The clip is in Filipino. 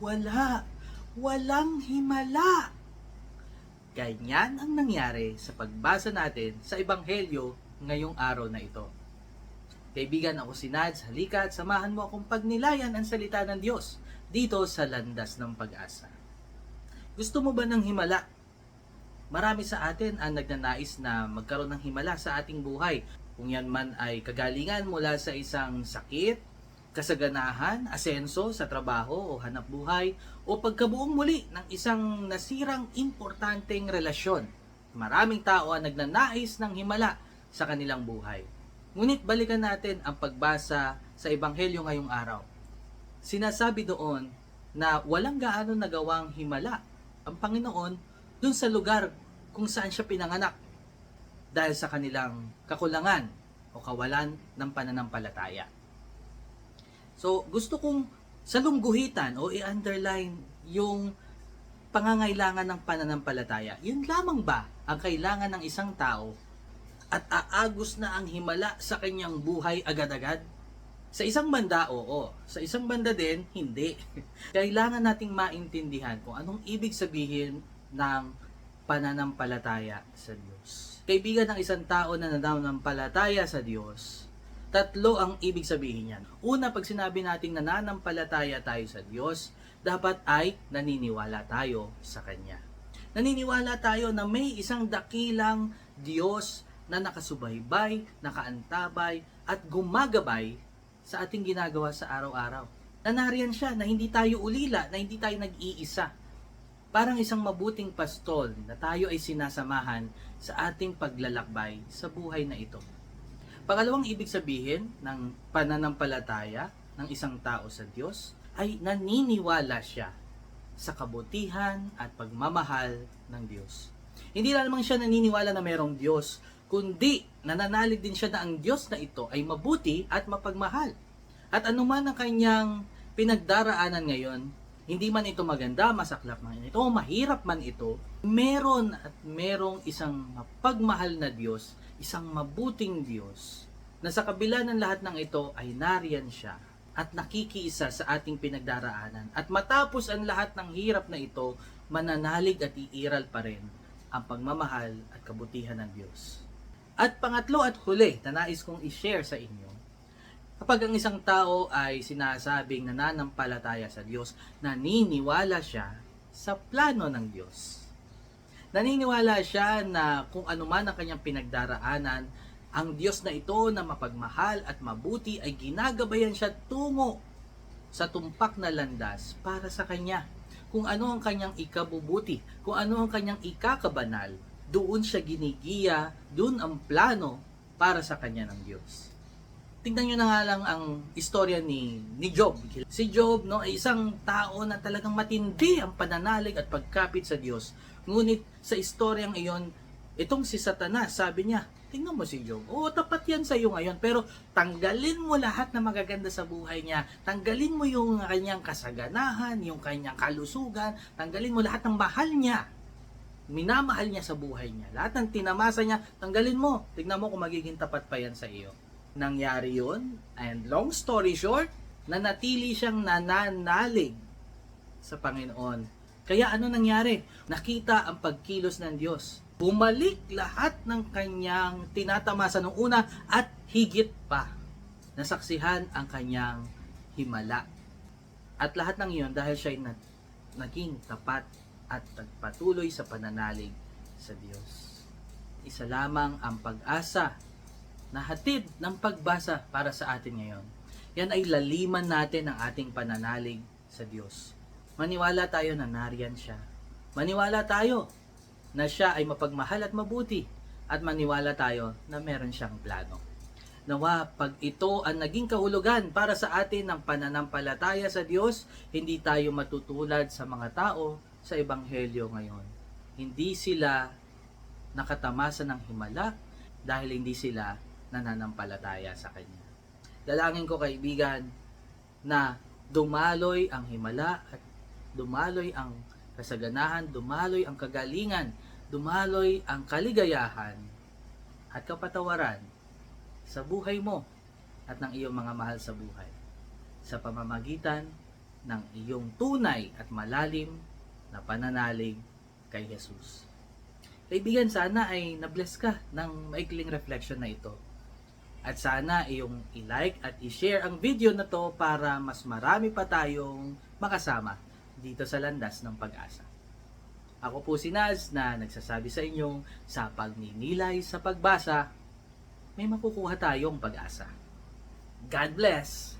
wala. Walang himala. Ganyan ang nangyari sa pagbasa natin sa Ebanghelyo ngayong araw na ito. Kaibigan ako si Nads, halika at samahan mo akong pagnilayan ang salita ng Diyos dito sa landas ng pag-asa. Gusto mo ba ng himala? Marami sa atin ang nagnanais na magkaroon ng himala sa ating buhay. Kung yan man ay kagalingan mula sa isang sakit, kasaganahan, asenso sa trabaho o hanap buhay, o pagkabuong muli ng isang nasirang importanteng relasyon. Maraming tao ang nagnanais ng himala sa kanilang buhay. Ngunit balikan natin ang pagbasa sa Ebanghelyo ngayong araw. Sinasabi doon na walang gaano nagawang himala ang Panginoon dun sa lugar kung saan siya pinanganak dahil sa kanilang kakulangan o kawalan ng pananampalataya. So, gusto kong salungguhitan o i-underline yung pangangailangan ng pananampalataya. Yun lamang ba ang kailangan ng isang tao at aagos na ang himala sa kanyang buhay agad-agad? Sa isang banda, oo. Sa isang banda din, hindi. Kailangan nating maintindihan kung anong ibig sabihin ng pananampalataya sa Diyos. Kaibigan ng isang tao na nananampalataya sa Diyos, tatlo ang ibig sabihin niyan. Una, pag sinabi nating nananampalataya tayo sa Diyos, dapat ay naniniwala tayo sa Kanya. Naniniwala tayo na may isang dakilang Diyos na nakasubaybay, nakaantabay, at gumagabay sa ating ginagawa sa araw-araw. Na siya, na hindi tayo ulila, na hindi tayo nag-iisa. Parang isang mabuting pastol na tayo ay sinasamahan sa ating paglalakbay sa buhay na ito. Pangalawang ibig sabihin ng pananampalataya ng isang tao sa Diyos ay naniniwala siya sa kabutihan at pagmamahal ng Diyos. Hindi naman siya naniniwala na mayroong Diyos, kundi nananalig din siya na ang Diyos na ito ay mabuti at mapagmahal. At anuman ang kanyang pinagdaraanan ngayon, hindi man ito maganda, masaklap man ito, mahirap man ito, meron at merong isang mapagmahal na Diyos, isang mabuting Diyos, na sa kabila ng lahat ng ito ay nariyan siya at nakikiisa sa ating pinagdaraanan. At matapos ang lahat ng hirap na ito, mananalig at iiral pa rin ang pagmamahal at kabutihan ng Diyos. At pangatlo at huli na nais kong i-share sa inyo, kapag ang isang tao ay sinasabing nananampalataya sa Diyos, naniniwala siya sa plano ng Diyos. Naniniwala siya na kung ano man ang kanyang pinagdaraanan, ang Diyos na ito na mapagmahal at mabuti ay ginagabayan siya tungo sa tumpak na landas para sa kanya. Kung ano ang kanyang ikabubuti, kung ano ang kanyang ikakabanal, doon siya ginigiya, doon ang plano para sa kanya ng Diyos. Tingnan nyo na nga lang ang istorya ni, ni Job. Si Job no, ay isang tao na talagang matindi ang pananalig at pagkapit sa Diyos. Ngunit sa istoryang iyon, itong si Satanas, sabi niya, tingnan mo si Job. Oo, tapat yan sa iyo ngayon. Pero tanggalin mo lahat na magaganda sa buhay niya. Tanggalin mo yung kanyang kasaganahan, yung kanyang kalusugan. Tanggalin mo lahat ng mahal niya minamahal niya sa buhay niya. Lahat ng tinamasa niya, tanggalin mo. Tignan mo kung magiging tapat pa yan sa iyo. Nangyari yun, and long story short, nanatili siyang nananalig sa Panginoon. Kaya ano nangyari? Nakita ang pagkilos ng Diyos. Bumalik lahat ng kanyang tinatamasa nung una at higit pa. Nasaksihan ang kanyang himala. At lahat ng iyon dahil siya nag- naging tapat at nagpatuloy sa pananalig sa Diyos. Isa lamang ang pag-asa na hatid ng pagbasa para sa atin ngayon. Yan ay laliman natin ang ating pananalig sa Diyos. Maniwala tayo na nariyan siya. Maniwala tayo na siya ay mapagmahal at mabuti. At maniwala tayo na meron siyang plano. Nawa, pag ito ang naging kahulugan para sa atin ng pananampalataya sa Diyos, hindi tayo matutulad sa mga tao sa Ebanghelyo ngayon. Hindi sila nakatamasa ng himala dahil hindi sila nananampalataya sa Kanya. Dalangin ko kaibigan na dumaloy ang himala at dumaloy ang kasaganahan, dumaloy ang kagalingan, dumaloy ang kaligayahan at kapatawaran sa buhay mo at ng iyong mga mahal sa buhay sa pamamagitan ng iyong tunay at malalim na pananalig kay Jesus. Kaibigan, sana ay na-bless ka ng maikling reflection na ito. At sana iyong i-like at i-share ang video na to para mas marami pa tayong makasama dito sa landas ng pag-asa. Ako po si Naz na nagsasabi sa inyong sa pagninilay sa pagbasa, may makukuha tayong pag-asa. God bless!